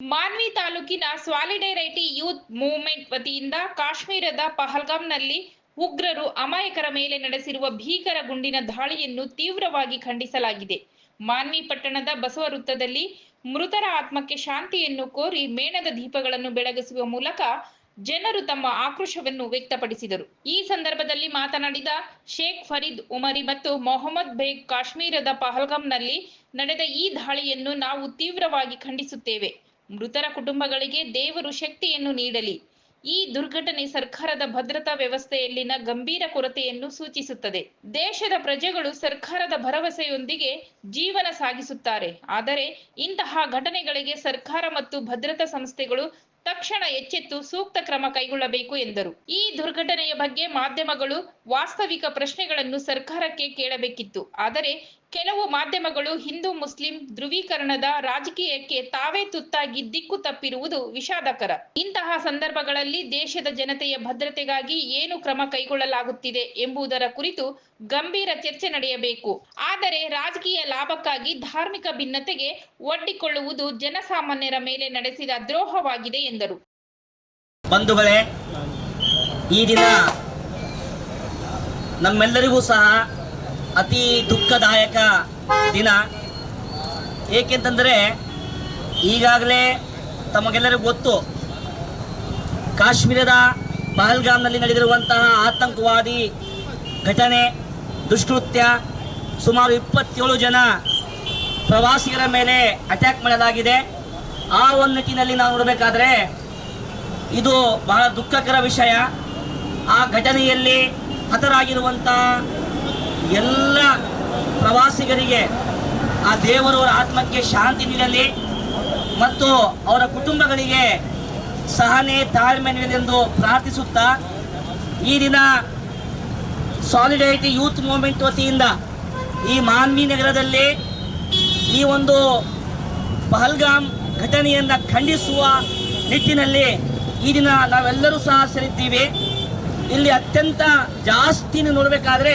ಮಾನ್ವಿ ತಾಲೂಕಿನ ಸ್ವಾಲಿಡೇರೈಟಿ youth movement ವತಿಯಿಂದ ಕಾಶ್ಮೀರದ ಪಹಲ್ಗಾಮ್ನಲ್ಲಿ ಉಗ್ರರು ಅಮಾಯಕರ ಮೇಲೆ ನಡೆಸಿರುವ ಭೀಕರ ಗುಂಡಿನ ದಾಳಿಯನ್ನು ತೀವ್ರವಾಗಿ ಖಂಡಿಸಲಾಗಿದೆ. ಮಾನ್ವಿ ಪಟ್ಟಣದ ಬಸವ ವೃತ್ತದಲ್ಲಿ ಮೃತರ ಆತ್ಮಕ್ಕೆ ಶಾಂತಿಯನ್ನು ಕೋರಿ ಮೇಣದ ದೀಪಗಳನ್ನು ಬೆಳಗಿಸುವ ಮೂಲಕ ಜನರು ತಮ್ಮ ಆಕ್ರೋಶವನ್ನು ವ್ಯಕ್ತಪಡಿಸಿದರು. ಈ ಸಂದರ್ಭದಲ್ಲಿ ಮಾತನಾಡಿದ ಶೇಖ್ ಫರೀದ್ ಉಮರಿ ಮತ್ತು ಮೊಹಮ್ಮದ್ ಬೇಗ್ ಕಾಶ್ಮೀರದ ಪಹಲ್ಗಾಮ್ನಲ್ಲಿ ನಡೆದ ಈ ದಾಳಿಯನ್ನು ನಾವು ತೀವ್ರವಾಗಿ ಖಂಡಿಸುತ್ತೇವೆ. ಮೃತರ ಕುಟುಂಬಗಳಿಗೆ ದೇವರು ಶಕ್ತಿಯನ್ನು ನೀಡಲಿ. ಈ ದುರ್ಘಟನೆ ಸರ್ಕಾರದ ಭದ್ರತಾ ವ್ಯವಸ್ಥೆಯಲ್ಲಿನ ಗಂಭೀರ ಕೊರತೆಯನ್ನು ಸೂಚಿಸುತ್ತದೆ. ದೇಶದ ಪ್ರಜೆಗಳು ಸರ್ಕಾರದ ಭರವಸೆಯೊಂದಿಗೆ ಜೀವನ ಸಾಗಿಸುತ್ತಾರೆ. ಆದರೆ ಇಂತಹ ಘಟನೆಗಳಿಗೆ ಸರ್ಕಾರ ಮತ್ತು ಭದ್ರತಾ ಸಂಸ್ಥೆಗಳು ತಕ್ಷಣ ಎಚ್ಚೆತ್ತು ಸೂಕ್ತ ಕ್ರಮ ಕೈಗೊಳ್ಳಬೇಕು ಎಂದರು. ಈ ದುರ್ಘಟನೆಯ ಬಗ್ಗೆ ಮಾಧ್ಯಮಗಳು ವಾಸ್ತವಿಕ ಪ್ರಶ್ನೆಗಳನ್ನು ಸರ್ಕಾರಕ್ಕೆ ಕೇಳಬೇಕಿತ್ತು. ಆದರೆ ಕೆಲವು ಮಾಧ್ಯಮಗಳು ಹಿಂದೂ, ಮುಸ್ಲಿಂ ಧ್ರುವೀಕರಣದ ರಾಜಕೀಯಕ್ಕೆ ತಾವೇ ತುತ್ತಾಗಿ ದಿಕ್ಕು ತಪ್ಪಿರುವುದು ವಿಷಾದಕರ. ಇಂತಹ ಸಂದರ್ಭಗಳಲ್ಲಿ ದೇಶದ ಜನತೆಯ ಭದ್ರತೆಗಾಗಿ ಏನು ಕ್ರಮ ಕೈಗೊಳ್ಳಲಾಗುತ್ತಿದೆ ಎಂಬುದರ ಕುರಿತು ಗಂಭೀರ ಚರ್ಚೆ ನಡೆಯಬೇಕು. ಆದರೆ ರಾಜಕೀಯ ಲಾಭಕ್ಕಾಗಿ ಧಾರ್ಮಿಕ ಭಿನ್ನತೆಗೆ ಒಡ್ಡಿಕೊಳ್ಳುವುದು ಜನಸಾಮಾನ್ಯರ ಮೇಲೆ ನಡೆಸಿದ ದ್ರೋಹವಾಗಿದೆ ಎಂದರು. ಬಂಧುಗಳೇ, ಈ ದಿನ ನಮ್ಮೆಲ್ಲರಿಗೂ ಸಹ ಅತಿ ದುಃಖದಾಯಕ ದಿನ. ಏಕೆಂತಂದರೆ, ಈಗಾಗಲೇ ತಮಗೆಲ್ಲರಿಗೂ ಗೊತ್ತು, ಕಾಶ್ಮೀರದ ಪಹಲ್ಗಾಮ್ನಲ್ಲಿ ನಡೆದಿರುವಂತಹ ಆತಂಕವಾದಿ ಘಟನೆ, ದುಷ್ಕೃತ್ಯ, ಸುಮಾರು ಇಪ್ಪತ್ತೇಳು ಜನ ಪ್ರವಾಸಿಗರ ಮೇಲೆ ಅಟ್ಯಾಕ್ ಮಾಡಲಾಗಿದೆ. ಆ ಒಂದು ನಿಟ್ಟಿನಲ್ಲಿ ನಾವು ನೋಡಬೇಕಾದ್ರೆ ಇದು ಬಹಳ ದುಃಖಕರ ವಿಷಯ. ಆ ಘಟನೆಯಲ್ಲಿ ಹತರಾಗಿರುವಂಥ ಎಲ್ಲ ಪ್ರವಾಸಿಗರಿಗೆ ಆ ದೇವರವರ ಆತ್ಮಕ್ಕೆ ಶಾಂತಿ ನೀಡಲಿ ಮತ್ತು ಅವರ ಕುಟುಂಬಗಳಿಗೆ ಸಹನೆ, ತಾಳ್ಮೆ ನೀಡಲೆಂದು ಪ್ರಾರ್ಥಿಸುತ್ತಾ ಈ ದಿನ ಸಾಲಿಡೈಟಿ ಯೂತ್ ಮೂವ್ಮೆಂಟ್ ವತಿಯಿಂದ ಈ ಮಾನ್ವಿ ನಗರದಲ್ಲಿ ಈ ಒಂದು ಪಹಲ್ಗಾಮ್ ಘಟನೆಯನ್ನು ಖಂಡಿಸುವ ನಿಟ್ಟಿನಲ್ಲಿ ಈ ದಿನ ನಾವೆಲ್ಲರೂ ಸಹ ಸೇರಿದ್ದೀವಿ ಇಲ್ಲಿ ಅತ್ಯಂತ ಜಾಸ್ತಿ ನೋಡಬೇಕಾದ್ರೆ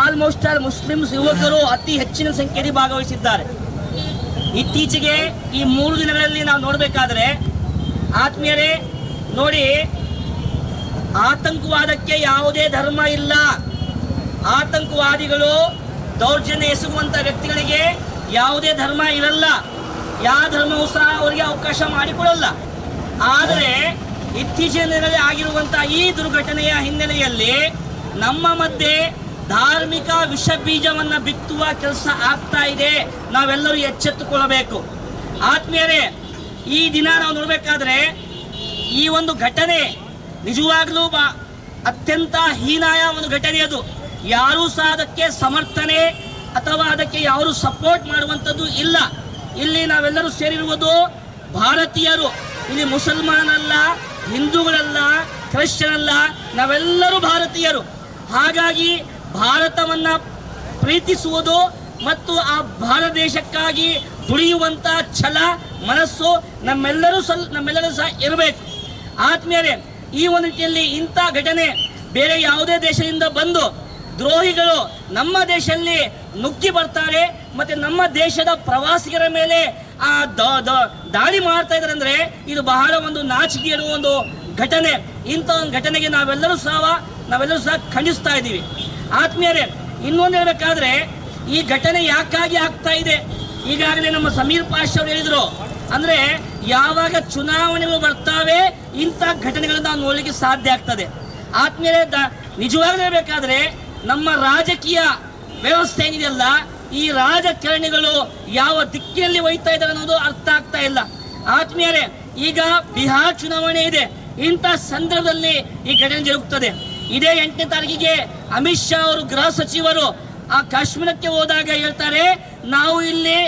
ಆಲ್ಮೋಸ್ಟ್ ಆಲ್ ಮುಸ್ಲಿಮ್ಸ್ ಯುವಕರು ಅತಿ ಹೆಚ್ಚಿನ ಸಂಖ್ಯೆಯಲ್ಲಿ ಭಾಗವಹಿಸಿದ್ದಾರೆ. ಇತ್ತೀಚೆಗೆ ಈ ಮೂರು ದಿನಗಳಲ್ಲಿ ನಾವು ನೋಡಬೇಕಾದ್ರೆ ಆತ್ಮೀಯರೇ, ನೋಡಿ, ಆತಂಕವಾದಕ್ಕೆ ಯಾವುದೇ ಧರ್ಮ ಇಲ್ಲ. ಆತಂಕವಾದಿಗಳು ದೌರ್ಜನ್ಯ ಎಸಗುವಂಥ ವ್ಯಕ್ತಿಗಳಿಗೆ ಯಾವುದೇ ಧರ್ಮ ಇರಲ್ಲ. ಯಾವ ಧರ್ಮವೂ ಸಹ ಅವರಿಗೆ ಅವಕಾಶ ಮಾಡಿಕೊಡಲ್ಲ. ಆದರೆ ಇತ್ತೀಚಿನ ದಿನಗಳಲ್ಲಿ ಆಗಿರುವಂತಹ ಈ ದುರ್ಘಟನೆಯ ಹಿನ್ನೆಲೆಯಲ್ಲಿ ನಮ್ಮ ಮಧ್ಯೆ ಧಾರ್ಮಿಕ ವಿಷ ಬೀಜವನ್ನು ಬಿತ್ತುವ ಕೆಲಸ ಆಗ್ತಾ ಇದೆ. ನಾವೆಲ್ಲರೂ ಎಚ್ಚೆತ್ತುಕೊಳ್ಳಬೇಕು. ಆತ್ಮೀಯರೇ, ಈ ದಿನ ನಾವು ನೋಡಬೇಕಾದ್ರೆ ಈ ಒಂದು ಘಟನೆ ನಿಜವಾಗ್ಲೂ ಅತ್ಯಂತ ಹೀನಾಯ ಒಂದು ಘಟನೆ ಅದು. ಯಾರೂ ಸಹ ಅದಕ್ಕೆ ಸಮರ್ಥನೆ ಅಥವಾ ಅದಕ್ಕೆ ಯಾರು ಸಪೋರ್ಟ್ ಮಾಡುವಂಥದ್ದು ಇಲ್ಲ. ಇಲ್ಲಿ ನಾವೆಲ್ಲರೂ ಸೇರಿರುವುದು ಭಾರತೀಯರು. ಇಲ್ಲಿ ಮುಸಲ್ಮಾನಲ್ಲ, ಹಿಂದೂಗಳಲ್ಲ ಕ್ರಿಶ್ಚಿಯನ್ ಅಲ್ಲ ನಾವೆಲ್ಲರೂ ಭಾರತೀಯರು. ಹಾಗಾಗಿ ಭಾರತವನ್ನು ಪ್ರೀತಿಸುವುದು ಮತ್ತು ಆ ಭಾರತ ದೇಶಕ್ಕಾಗಿ ದುಡಿಯುವಂತ ಛಲ, ಮನಸ್ಸು ನಮ್ಮೆಲ್ಲರೂ ಸಲ್, ನಮ್ಮೆಲ್ಲರೂ ಸಹ ಇರಬೇಕು. ಆದ್ಮೇಲೆ ಈ ಒಂದು ನಿಟ್ಟಿನಲ್ಲಿ ಇಂಥ ಘಟನೆ ಬೇರೆ ಯಾವುದೇ ದೇಶದಿಂದ ಬಂದು ದ್ರೋಹಿಗಳು ನಮ್ಮ ದೇಶದಲ್ಲಿ ನುಗ್ಗಿ ಬರ್ತಾರೆ ಮತ್ತೆ ನಮ್ಮ ದೇಶದ ಪ್ರವಾಸಿಗರ ಮೇಲೆ ಆ ದಾಳಿ ಮಾಡ್ತಾ ಇದ್ದಾರೆ ಅಂದ್ರೆ ಇದು ಬಹಳ ಒಂದು ನಾಚಿಕೆ ಇರುವ ಒಂದು ಘಟನೆ. ಇಂಥ ಒಂದು ಘಟನೆಗೆ ನಾವೆಲ್ಲರೂ ಸಹ ನಾವೆಲ್ಲರೂ ಸಹ ಖಂಡಿಸ್ತಾ ಇದ್ದೀವಿ. ಆತ್ಮೀಯರೇ, ಇನ್ನೊಂದು ಹೇಳಬೇಕಾದ್ರೆ ಈ ಘಟನೆ ಯಾಕಾಗಿ ಆಗ್ತಾ ಇದೆ? ಈಗಾಗಲೇ ನಮ್ಮ ಸಮೀರ್ ಪಾಷ್ ಅವರು ಹೇಳಿದರು, ಅಂದ್ರೆ ಯಾವಾಗ ಚುನಾವಣೆಗಳು ಬರ್ತಾವೆ, ಇಂಥ ಘಟನೆಗಳನ್ನು ನಾವು ನೋಡಲಿಕ್ಕೆ ಸಾಧ್ಯ ಆಗ್ತದೆ. ಆತ್ಮೀಯರೇ, ದ- ನಿಜವಾಗ್ಲೂ ನಮ್ಮ ರಾಜಕೀಯ ವ್ಯವಸ್ಥೆ ಏನಿದೆಯಲ್ಲ ಈ ರಾಜಕಾರಣಿಗಳು ಯಾವ ದಿಕ್ಕಿನಲ್ಲಿ ಒಯ್ತಾ ಇದ್ದಾರೆ ಅನ್ನೋದು ಅರ್ಥ ಆಗ್ತಾ ಇಲ್ಲ. ಆತ್ಮೀಯರೇ, ಈಗ ಬಿಹಾರ್ ಚುನಾವಣೆ ಇದೆ. ಇಂಥ ಸಂದರ್ಭದಲ್ಲಿ ಈ ಘಟನೆ ಜರುಗುತ್ತದೆ. ಇದೇ ಎಂಟನೇ ತಾರೀಕಿಗೆ ಅಮಿತ್ ಶಾ ಅವರು ಗೃಹ ಸಚಿವರು ಆ ಕಾಶ್ಮೀರಕ್ಕೆ ಹೋದಾಗ ಹೇಳ್ತಾರೆ, ನಾವು ಇಲ್ಲಿ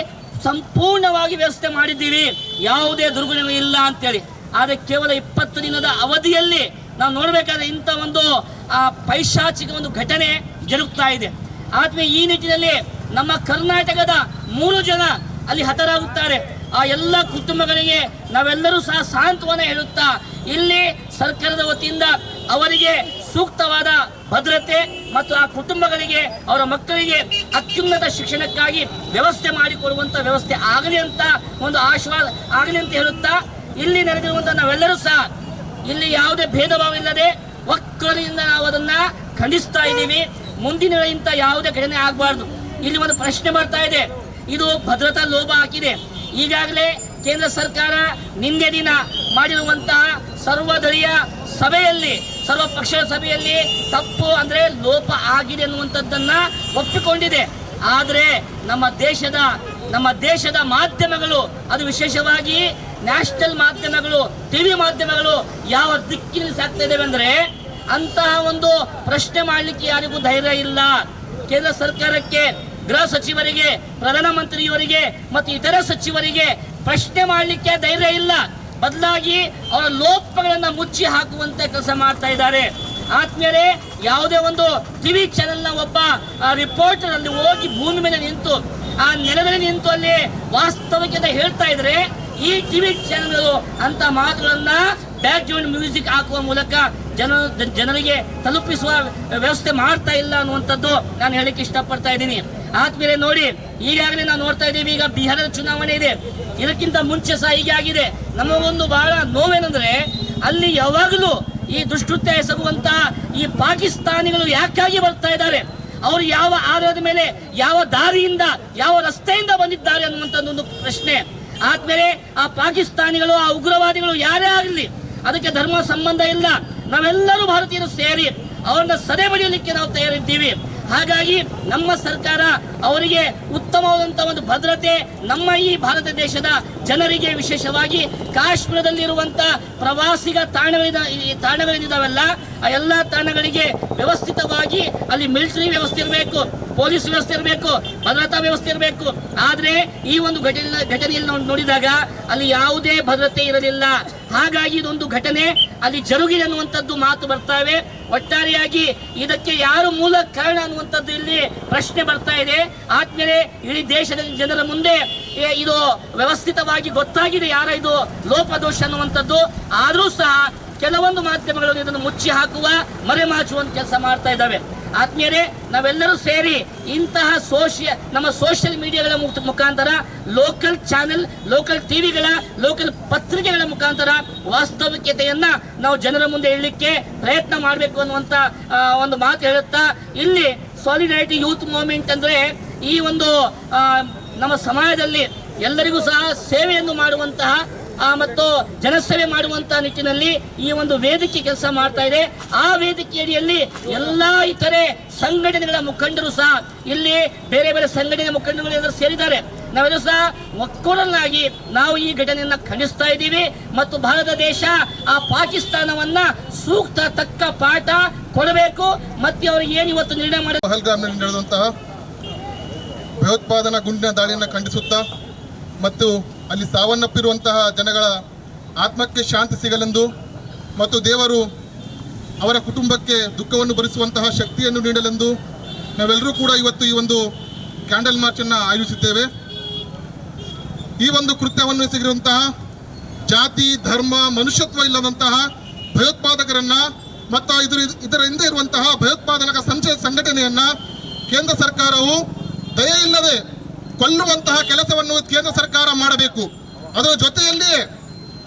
ಸಂಪೂರ್ಣವಾಗಿ ವ್ಯವಸ್ಥೆ ಮಾಡಿದ್ದೀವಿ, ಯಾವುದೇ ದುರ್ಗುಣವೇ ಇಲ್ಲ ಅಂತೇಳಿ. ಆದರೆ ಕೇವಲ ಇಪ್ಪತ್ತು ದಿನದ ಅವಧಿಯಲ್ಲಿ ನಾವು ನೋಡಬೇಕಾದ್ರೆ ಇಂಥ ಒಂದು, ಆ, ಪೈಶಾಚಿಕ ಒಂದು ಘಟನೆ ಜರುಗ್ತಾ ಇದೆ. ಆದ್ಮೇಲೆ ಈ ನಿಟ್ಟಿನಲ್ಲಿ ನಮ್ಮ ಕರ್ನಾಟಕದ ಮೂರು ಜನ ಅಲ್ಲಿ ಹತರಾಗುತ್ತಾರೆ. ಆ ಎಲ್ಲ ಕುಟುಂಬಗಳಿಗೆ ನಾವೆಲ್ಲರೂ ಸಹ ಸಾಂತ್ವನ ಹೇಳುತ್ತಾ, ಇಲ್ಲಿ ಸರ್ಕಾರದ ವತಿಯಿಂದ ಅವರಿಗೆ ಸೂಕ್ತವಾದ ಭದ್ರತೆ ಮತ್ತು ಆ ಕುಟುಂಬಗಳಿಗೆ, ಅವರ ಮಕ್ಕಳಿಗೆ ಅತ್ಯುನ್ನತ ಶಿಕ್ಷಣಕ್ಕಾಗಿ ವ್ಯವಸ್ಥೆ ಮಾಡಿಕೊಡುವಂಥ ವ್ಯವಸ್ಥೆ ಆಗಲಿ ಅಂತ ಒಂದು ಆಶ್ವಾಸ ಆಗಲಿ ಅಂತ ಹೇಳುತ್ತಾ, ಇಲ್ಲಿ ನಡೆದಿರುವಂಥ ನಾವೆಲ್ಲರೂ ಸಹ ಇಲ್ಲಿ ಯಾವುದೇ ಭೇದ ಭಾವ ಇಲ್ಲದೆ ಒಕ್ಕಲಿನಿಂದ ನಾವು ಅದನ್ನ ಖಂಡಿಸ್ತಾ ಇದ್ದೀವಿ. ಮುಂದಿನ ಇಂಥ ಯಾವುದೇ ಘಟನೆ ಆಗಬಾರ್ದು. ಇಲ್ಲಿ ಒಂದು ಪ್ರಶ್ನೆ ಬರ್ತಾ ಇದೆ. ಇದು ಭದ್ರತಾ ಲೋಪ ಹಾಕಿದೆ. ಈಗಾಗಲೇ ಕೇಂದ್ರ ಸರ್ಕಾರ ನಿನ್ನೆ ದಿನ ಮಾಡಿರುವಂತಹ ಸರ್ವದಳೀಯ ಸಭೆಯಲ್ಲಿ, ಸರ್ವ ಪಕ್ಷದ ಸಭೆಯಲ್ಲಿ ತಪ್ಪು ಅಂದ್ರೆ ಲೋಪ ಆಗಿದೆ ಅನ್ನುವಂಥದ್ದನ್ನ ಒಪ್ಪಿಕೊಂಡಿದೆ. ಆದರೆ ನಮ್ಮ ದೇಶದ ನಮ್ಮ ದೇಶದ ಮಾಧ್ಯಮಗಳು, ಅದು ವಿಶೇಷವಾಗಿ ನ್ಯಾಷನಲ್ ಮಾಧ್ಯಮಗಳು, ಟಿವಿ ಮಾಧ್ಯಮಗಳು ಯಾವ ದಿಕ್ಕಿನಲ್ಲಿ ಸಾಕ್ತಾ ಇದ್ದೇವೆ ಅಂದ್ರೆ ಅಂತಹ ಒಂದು ಪ್ರಶ್ನೆ ಮಾಡಲಿಕ್ಕೆ ಯಾರಿಗೂ ಧೈರ್ಯ ಇಲ್ಲ. ಕೇಂದ್ರ ಸರ್ಕಾರಕ್ಕೆ, ಗೃಹ ಸಚಿವರಿಗೆ, ಪ್ರಧಾನಮಂತ್ರಿಯವರಿಗೆ ಮತ್ತು ಇತರ ಸಚಿವರಿಗೆ ಪ್ರಶ್ನೆ ಮಾಡಲಿಕ್ಕೆ ಧೈರ್ಯ ಇಲ್ಲ. ಬದಲಾಗಿ ಅವರ ಲೋಪಗಳನ್ನು ಮುಚ್ಚಿ ಹಾಕುವಂತೆ ಕೆಲಸ ಮಾಡ್ತಾ ಇದ್ದಾರೆ. ಆದ್ಮೇಲೆ ಯಾವುದೇ ಒಂದು ಟಿವಿ ಚಾನೆಲ್ನ ಒಬ್ಬ ರಿಪೋರ್ಟರ್ ಅಲ್ಲಿ ಹೋಗಿ ಭೂಮಿ ಮೇಲೆ ನಿಂತು ಆ ನೆಲದಲ್ಲಿ ನಿಂತು ಅಲ್ಲಿ ವಾಸ್ತವಿಕತೆ ಹೇಳ್ತಾ ಇದ್ರೆ ಈ ಟಿವಿ ಚಾನಲ್ ಅಂತ ಮಾತುಗಳನ್ನ ಬ್ಯಾಕ್ ಗ್ರೌಂಡ್ ಮ್ಯೂಸಿಕ್ ಹಾಕುವ ಮೂಲಕ ಜನ ಜನರಿಗೆ ತಲುಪಿಸುವ ವ್ಯವಸ್ಥೆ ಮಾಡ್ತಾ ಇಲ್ಲ ಅನ್ನುವಂಥದ್ದು ನಾನು ಹೇಳಕ್ಕೆ ಇಷ್ಟಪಡ್ತಾ ಇದ್ದೀನಿ. ಆದ್ಮೇಲೆ ನೋಡಿ, ಈಗಾಗಲೇ ನಾವು ನೋಡ್ತಾ ಇದ್ದೀವಿ, ಈಗ ಬಿಹಾರದ ಚುನಾವಣೆ ಇದೆ. ಇದಕ್ಕಿಂತ ಮುಂಚೆ ಸಹ ಹೀಗೆ ಆಗಿದೆ. ನಮಗೊಂದು ಬಹಳ ನೋವೇನೆಂದ್ರೆ, ಅಲ್ಲಿ ಯಾವಾಗಲೂ ಈ ದುಷ್ಕೃತ್ಯ ಎಸಗುವಂತಹ ಈ ಪಾಕಿಸ್ತಾನಿಗಳು ಯಾಕಾಗಿ ಬರ್ತಾ ಇದ್ದಾರೆ? ಅವರು ಯಾವ ಆಧಾರದ ಮೇಲೆ, ಯಾವ ದಾರಿಯಿಂದ, ಯಾವ ರಸ್ತೆಯಿಂದ ಬಂದಿದ್ದಾರೆ ಅನ್ನುವಂಥದ್ದು ಒಂದು ಪ್ರಶ್ನೆ. ಆದ್ಮೇಲೆ ಆ ಪಾಕಿಸ್ತಾನಿಗಳು, ಆ ಉಗ್ರವಾದಿಗಳು ಯಾರೇ ಆಗಲಿ, ಅದಕ್ಕೆ ಧರ್ಮ ಸಂಬಂಧ ಇಲ್ಲ. ನಾವೆಲ್ಲರೂ ಭಾರತೀಯರು ಸೇರಿ ಅವರನ್ನ ಸದೆ ಬಡಿಯಲಿಕ್ಕೆ ನಾವು ತಯಾರಿದ್ದೀವಿ. ಹಾಗಾಗಿ ನಮ್ಮ ಸರ್ಕಾರ ಅವರಿಗೆ ಉತ್ತಮವಾದಂತಹ ಒಂದು ಭದ್ರತೆ ನಮ್ಮ ಈ ಭಾರತ ದೇಶದ ಜನರಿಗೆ ವಿಶೇಷವಾಗಿ ಕಾಶ್ಮೀರದಲ್ಲಿರುವಂತ ಪ್ರವಾಸಿಗ ತಾಣಗಳಿದ ಈ ತಾಣಗಳಿದಾವೆಲ್ಲ ಆ ಎಲ್ಲ ತಾಣಗಳಿಗೆ ವ್ಯವಸ್ಥಿತವಾಗಿ ಅಲ್ಲಿ ಮಿಲಿಟರಿ ವ್ಯವಸ್ಥೆ ಇರಬೇಕು, ಪೊಲೀಸ್ ವ್ಯವಸ್ಥೆ ಇರಬೇಕು, ಭದ್ರತಾ ವ್ಯವಸ್ಥೆ ಇರಬೇಕು. ಆದರೆ ಈ ಒಂದು ಘಟನೆ, ಘಟನೆಯಲ್ಲಿ ನಾವು ನೋಡಿದಾಗ ಅಲ್ಲಿ ಯಾವುದೇ ಭದ್ರತೆ ಇರಲಿಲ್ಲ. ಹಾಗಾಗಿ ಇದೊಂದು ಘಟನೆ, ಅಲ್ಲಿ ಜರುಗಿದೆ ಅನ್ನುವಂಥದ್ದು ಮಾತು ಬರ್ತಾವೆ. ಒಟ್ಟಾರೆಯಾಗಿ ಇದಕ್ಕೆ ಯಾರು ಮೂಲ ಕಾರಣ ಅನ್ನುವಂಥದ್ದು ಇಲ್ಲಿ ಪ್ರಶ್ನೆ ಬರ್ತಾ ಇದೆ. ಆದ್ಮೇಲೆ ಇಡೀ ದೇಶದ ಜನರ ಮುಂದೆ ಇದು ವ್ಯವಸ್ಥಿತವಾಗಿ ಗೊತ್ತಾಗಿದೆ ಯಾರ ಇದು ಲೋಪದೋಷ ಅನ್ನುವಂಥದ್ದು. ಆದರೂ ಸಹ ಕೆಲವೊಂದು ಮಾಧ್ಯಮಗಳು ಇದನ್ನು ಮುಚ್ಚಿ ಹಾಕುವ, ಮರೆಮಾಚುವಂತ ಕೆಲಸ ಮಾಡ್ತಾ ಇದ್ದಾವೆ. ಆತ್ಮೀಯರೇ, ನಾವೆಲ್ಲರೂ ಸೇರಿ ಇಂತಹ ಸೋಷಿಯ ನಮ್ಮ ಸೋಷಿಯಲ್ ಮೀಡಿಯಾಗಳ ಮುಖ- ಮುಖಾಂತರ ಲೋಕಲ್ ಚಾನೆಲ್ ಲೋಕಲ್ ಟಿವಿಗಳ ಲೋಕಲ್ ಪತ್ರಿಕೆಗಳ ಮುಖಾಂತರ ವಾಸ್ತವಿಕತೆಯನ್ನ ನಾವು ಜನರ ಮುಂದೆ ಇಡಲಿಕ್ಕೆ ಪ್ರಯತ್ನ ಮಾಡಬೇಕು ಅನ್ನುವಂತ ಒಂದು ಮಾತು ಹೇಳುತ್ತಾ, ಇಲ್ಲಿ ಸಾಲಿಡಾರಿಟಿ ಯೂತ್ ಮೂವ್ಮೆಂಟ್ ಅಂದ್ರೆ ಈ ಒಂದು ನಮ್ಮ ಸಮಾಜದಲ್ಲಿ ಎಲ್ಲರಿಗೂ ಸಹ ಸೇವೆಯನ್ನು ಮಾಡುವಂತಹ ಮತ್ತು ಜನಸೇವೆ ಮಾಡುವಂತಹ ನಿಟ್ಟಿನಲ್ಲಿ ಈ ಒಂದು ವೇದಿಕೆ ಕೆಲಸ ಮಾಡ್ತಾ ಇದೆ. ಆ ವೇದಿಕೆ ಅಡಿಯಲ್ಲಿ ಎಲ್ಲಾ ಇತರೆ ಸಂಘಟನೆಗಳ ಮುಖಂಡರು ಸಹ ಇಲ್ಲಿ ಬೇರೆ ಬೇರೆ ಸಂಘಟನೆ ಮುಖಂಡರು ಎಲ್ಲರೂ ಸೇರಿದ್ದಾರೆ. ನಾವೆಲ್ಲರೂ ಸಹ ಒಕ್ಕೂರನ್ನಾಗಿ ನಾವು ಈ ಘಟನೆಯನ್ನ ಖಂಡಿಸ್ತಾ ಇದ್ದೀವಿ. ಮತ್ತು ಭಾರತ ದೇಶ ಆ ಪಾಕಿಸ್ತಾನವನ್ನ ಸೂಕ್ತ ತಕ್ಕ ಪಾಠ ಕೊಡಬೇಕು. ಮತ್ತೆ ಅವರು ಏನು ಇವತ್ತು ನಿರ್ಣಯ ಮಾಡಿ ಭಯೋತ್ಪಾದನಾ ಗುಂಡಿನ ದಾಳಿಯನ್ನು ಖಂಡಿಸುತ್ತಾ ಮತ್ತು ಅಲ್ಲಿ ಸಾವನ್ನಪ್ಪಿರುವಂತಹ ಜನಗಳ ಆತ್ಮಕ್ಕೆ ಶಾಂತಿ ಸಿಗಲೆಂದು ಮತ್ತು ದೇವರು ಅವರ ಕುಟುಂಬಕ್ಕೆ ದುಃಖವನ್ನು ಭರಿಸುವಂತಹ ಶಕ್ತಿಯನ್ನು ನೀಡಲೆಂದು ನಾವೆಲ್ಲರೂ ಕೂಡ ಇವತ್ತು ಈ ಒಂದು ಕ್ಯಾಂಡಲ್ ಮಾರ್ಚನ್ನು ಆಯೋಜಿಸಿದ್ದೇವೆ ಈ ಒಂದು ಕೃತ್ಯವನ್ನು ಎಸಗಿರುವಂತಹ ಜಾತಿ, ಧರ್ಮ, ಮನುಷ್ಯತ್ವ ಇಲ್ಲದಂತಹ ಭಯೋತ್ಪಾದಕರನ್ನ ಮತ್ತು ಇದರ ಇದರ ಹಿಂದೆ ಇರುವಂತಹ ಭಯೋತ್ಪಾದನಕ ಸಂಚ ಸಂಘಟನೆಯನ್ನ ಕೇಂದ್ರ ಸರ್ಕಾರವು ದಯೆ ಇಲ್ಲದೆ ಕೊಲ್ಲುವಂತಹ ಕೆಲಸವನ್ನು ಕೇಂದ್ರ ಸರ್ಕಾರ ಮಾಡಬೇಕು. ಅದರ ಜೊತೆಯಲ್ಲಿ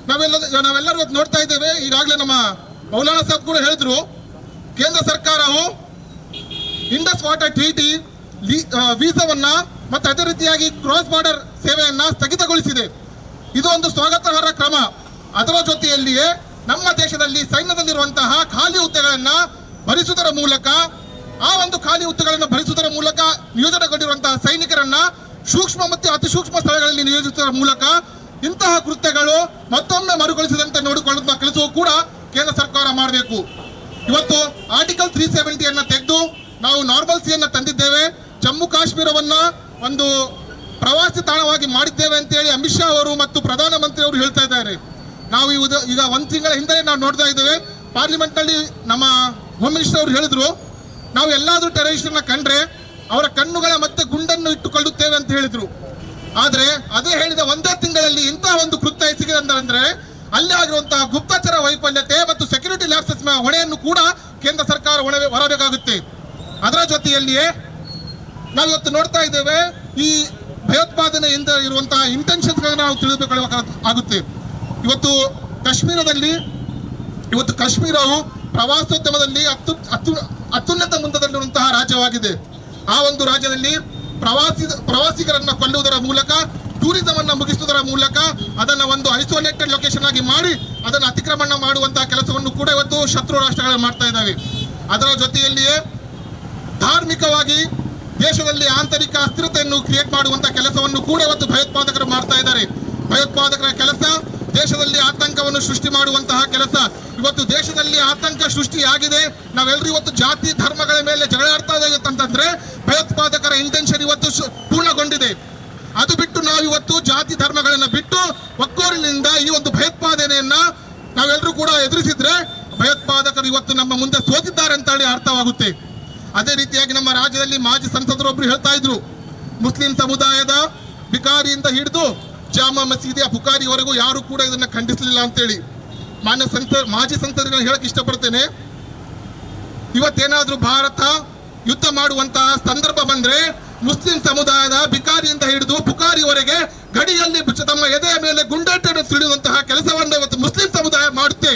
ನಾವೆಲ್ಲ ನಾವೆಲ್ಲರೂ ನೋಡ್ತಾ ಇದ್ದೇವೆ. ಈಗಾಗಲೇ ನಮ್ಮ ಮೌಲಾನಾ ಸಾಬ್ ಕೂಡ ಹೇಳಿದ್ರು, ಕೇಂದ್ರ ಸರ್ಕಾರವು ಇಂಡಸ್ ವಾಟರ್ ಟ್ರೀಟಿ ವೀಸಾವನ್ನ ಮತ್ತು ಅದೇ ರೀತಿಯಾಗಿ ಕ್ರಾಸ್ ಬಾರ್ಡರ್ ಸೇವೆಯನ್ನ ಸ್ಥಗಿತಗೊಳಿಸಿದೆ. ಇದು ಒಂದು ಸ್ವಾಗತಾರ್ಹ ಕ್ರಮ. ಅದರ ಜೊತೆಯಲ್ಲಿಯೇ ನಮ್ಮ ದೇಶದಲ್ಲಿ ಸೈನ್ಯದಲ್ಲಿರುವಂತಹ ಖಾಲಿ ಹುದ್ದೆಗಳನ್ನ ಭರಿಸುವುದರ ಮೂಲಕ ಆ ಒಂದು ಖಾಲಿ ಹುದ್ದೆಗಳನ್ನು ಭರಿಸುವುದರ ಮೂಲಕ ನಿಯೋಜನೆಗೊಂಡಿರುವಂತಹ ಸೈನಿಕರನ್ನ ಸೂಕ್ಷ್ಮ ಮತ್ತು ಅತಿ ಸೂಕ್ಷ್ಮ ಸ್ಥಳಗಳಲ್ಲಿ ನಿಯೋಜಿಸುವ ಮೂಲಕ ಇಂತಹ ಕೃತ್ಯಗಳು ಮತ್ತೊಮ್ಮೆ ಮರುಕಳಿಸದಂತೆ ನೋಡಿಕೊಳ್ಳುವ ಕೆಲಸವೂ ಕೂಡ ಕೇಂದ್ರ ಸರ್ಕಾರ ಮಾಡಬೇಕು. ಇವತ್ತು ಆರ್ಟಿಕಲ್ ತ್ರೀ ಸೆವೆಂಟಿಯನ್ನ ತೆಗೆದು ನಾವು ನಾರ್ಮಲ್ಸಿಯನ್ನ ತಂದಿದ್ದೇವೆ. ಜಮ್ಮು ಕಾಶ್ಮೀರವನ್ನ ಒಂದು ಪ್ರವಾಸಿ ತಾಣವಾಗಿ ಮಾಡಿದ್ದೇವೆ ಅಂತೇಳಿ ಅಮಿತ್ ಶಾ ಅವರು ಮತ್ತು ಪ್ರಧಾನಮಂತ್ರಿ ಅವರು ಹೇಳ್ತಾ ಇದ್ದಾರೆ. ನಾವು ಈಗ ಒಂದು ತಿಂಗಳ ಹಿಂದೆ ನಾವು ನೋಡ್ತಾ ಇದ್ದೇವೆ. ಪಾರ್ಲಿಮೆಂಟ್ನಲ್ಲಿ ನಮ್ಮ ಹೋಮ್ ಮಿನಿಸ್ಟರ್ ಅವರು ಹೇಳಿದ್ರು, ನಾವು ಎಲ್ಲಾದ್ರೂ ಟೆರರಿಸ್ಟ್ನ ಕಂಡ್ರೆ ಅವರ ಕಣ್ಣುಗಳ ಮತ್ತೆ ಗುಂಡನ್ನು ಇಟ್ಟುಕೊಳ್ಳುತ್ತೇವೆ ಅಂತ ಹೇಳಿದ್ರು. ಆದ್ರೆ ಅದೇ ಹೇಳಿದ ಒಂದೇ ತಿಂಗಳಲ್ಲಿ ಇಂತಹ ಒಂದು ಕೃತ್ಯ ಎಸಗಿದೆ ಅಂದ್ರೆ ಅಲ್ಲಿ ಆಗಿರುವಂತಹ ಗುಪ್ತಚರ ವೈಫಲ್ಯತೆ ಮತ್ತು ಸೆಕ್ಯೂರಿಟಿ ಲ್ಯಾಪ್ಸಸ್ ಹೊಣೆಯನ್ನು ಕೂಡ ಕೇಂದ್ರ ಸರ್ಕಾರ ಹೊಣೆ ಹೊರಬೇಕಾಗುತ್ತೆ. ಅದರ ಜೊತೆಯಲ್ಲಿಯೇ ನಾವಿವತ್ತು ನೋಡ್ತಾ ಇದ್ದೇವೆ, ಈ ಭಯೋತ್ಪಾದನೆಯಿಂದ ಇರುವಂತಹ ಇಂಟೆನ್ಷನ್ಸ್ ನಾವು ತಿಳಿದುಕೊಳ್ಳಬೇಕಾಗುತ್ತೆ ಇವತ್ತು ಕಾಶ್ಮೀರದಲ್ಲಿ, ಇವತ್ತು ಕಾಶ್ಮೀರವು ಪ್ರವಾಸೋದ್ಯಮದಲ್ಲಿ ಅತ್ಯು ಅತ್ಯು ಅತ್ಯುನ್ನತ ಮುಂದದಲ್ಲಿರುವಂತಹ ರಾಜ್ಯವಾಗಿದೆ. ಆ ಒಂದು ರಾಜ್ಯದಲ್ಲಿ ಪ್ರವಾಸಿ ಪ್ರವಾಸಿಗರನ್ನ ಕೊಲ್ಲುವುದರ ಮೂಲಕ ಟೂರಿಸಂ ಅನ್ನ ಮುಗಿಸುವುದರ ಮೂಲಕ ಅದನ್ನ ಒಂದು ಐಸೋಲೇಟೆಡ್ ಲೊಕೇಶನ್ ಆಗಿ ಮಾಡಿ ಅದನ್ನು ಅತಿಕ್ರಮಣ ಮಾಡುವಂತಹ ಕೆಲಸವನ್ನು ಕೂಡ ಇವತ್ತು ಶತ್ರು ರಾಷ್ಟ್ರಗಳು ಮಾಡ್ತಾ ಇದ್ದಾವೆ. ಅದರ ಜೊತೆಯಲ್ಲಿಯೇ ಧಾರ್ಮಿಕವಾಗಿ ದೇಶದಲ್ಲಿ ಆಂತರಿಕ ಅಸ್ಥಿರತೆಯನ್ನು ಕ್ರಿಯೇಟ್ ಮಾಡುವಂತಹ ಕೆಲಸವನ್ನು ಕೂಡ ಇವತ್ತು ಭಯೋತ್ಪಾದಕರು ಮಾಡ್ತಾ ಇದ್ದಾರೆ. ಭಯೋತ್ಪಾದಕರ ಕೆಲಸ ದೇಶದಲ್ಲಿ ಆತಂಕವನ್ನು ಸೃಷ್ಟಿ ಮಾಡುವಂತಹ ಕೆಲಸ. ಇವತ್ತು ದೇಶದಲ್ಲಿ ಆತಂಕ ಸೃಷ್ಟಿಯಾಗಿದೆ. ನಾವೆಲ್ಲರೂ ಇವತ್ತು ಜಾತಿ, ಧರ್ಮಗಳ ಮೇಲೆ ಜಗಳಾಡ್ತಾ ಇದ್ದೇವೆ ಭಯೋತ್ಪಾದಕರ ಇಂಟೆನ್ಷನ್ ಇವತ್ತು ಪೂರ್ಣಗೊಂಡಿದೆ. ಅದು ಬಿಟ್ಟು ನಾವು ಇವತ್ತು ಜಾತಿ, ಧರ್ಮಗಳನ್ನ ಬಿಟ್ಟು ಒಕ್ಕೋರಿನಿಂದ ಈ ಒಂದು ಭಯೋತ್ಪಾದನೆಯನ್ನ ನಾವೆಲ್ಲರೂ ಕೂಡ ಎದುರಿಸಿದ್ರೆ ಭಯೋತ್ಪಾದಕರು ಇವತ್ತು ನಮ್ಮ ಮುಂದೆ ಸೋತಿದ್ದಾರೆ ಅಂತ ಹೇಳಿ ಅರ್ಥವಾಗುತ್ತೆ. ಅದೇ ರೀತಿಯಾಗಿ ನಮ್ಮ ರಾಜ್ಯದಲ್ಲಿ ಮಾಜಿ ಸಂಸದರು ಒಬ್ರು ಹೇಳ್ತಾ ಇದ್ರು, ಮುಸ್ಲಿಂ ಸಮುದಾಯದ ಬಿಕಾರಿಯಿಂದ ಹಿಡಿದು ಜಾಮಾ ಮಸೀದಿಯ ಪುಕಾರಿವರೆಗೂ ಯಾರು ಕೂಡ ಇದನ್ನ ಖಂಡಿಸಲಿಲ್ಲ ಅಂತೇಳಿ ಮಾನ್ಯ ಸಂತ, ಮಾಜಿ ಸಂಸದರಿಗೆ ಹೇಳಕ್ ಇಷ್ಟಪಡ್ತೇನೆ. ಇವತ್ತೇನಾದ್ರೂ ಭಾರತ ಯುದ್ಧ ಮಾಡುವಂತಹ ಸಂದರ್ಭ ಬಂದ್ರೆ ಮುಸ್ಲಿಂ ಸಮುದಾಯದ ಬಿಕಾರಿಯಿಂದ ಹಿಡಿದು ಪುಕಾರಿವರೆಗೆ ಗಡಿಯಲ್ಲಿ ತಮ್ಮ ಎದೆಯ ಮೇಲೆ ಗುಂಡಾಟನ ತಿಳಿಯುವಂತಹ ಕೆಲಸವನ್ನು ಇವತ್ತು ಮುಸ್ಲಿಂ ಸಮುದಾಯ ಮಾಡುತ್ತೆ.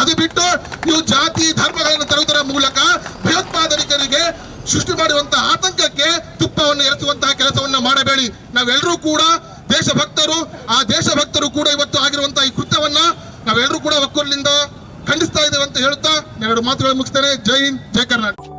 ಅದು ಬಿಟ್ಟು ನೀವು ಜಾತಿ, ಧರ್ಮಗಳನ್ನು ತರುವುದರ ಮೂಲಕ ಭಯೋತ್ಪಾದಕರಿಗೆ ಸೃಷ್ಟಿ ಮಾಡುವಂತಹ ಆತಂಕಕ್ಕೆ ತುಪ್ಪವನ್ನು ಎರಚುವಂತಹ ಕೆಲಸವನ್ನು ಮಾಡಬೇಡಿ. ನಾವೆಲ್ಲರೂ ಕೂಡ ದೇಶಭಕ್ತರು, ಆ ದೇಶಭಕ್ತರು ಕೂಡ ಇವತ್ತು ಆಗಿರುವಂತಹ ಈ ಕೃತ್ಯವನ್ನ ನಾವೆಲ್ಲರೂ ಕೂಡ ಒಕ್ಕೂರಿನಿಂದ ಖಂಡಿಸ್ತಾ ಇದ್ದೇವೆ ಅಂತ ಹೇಳ್ತಾ ಎರಡು ಮಾತುಗಳು ಮುಗಿಸ್ತೇನೆ. ಜೈ ಹಿಂದ್, ಜೈ ಕರ್ನಾಟಕ.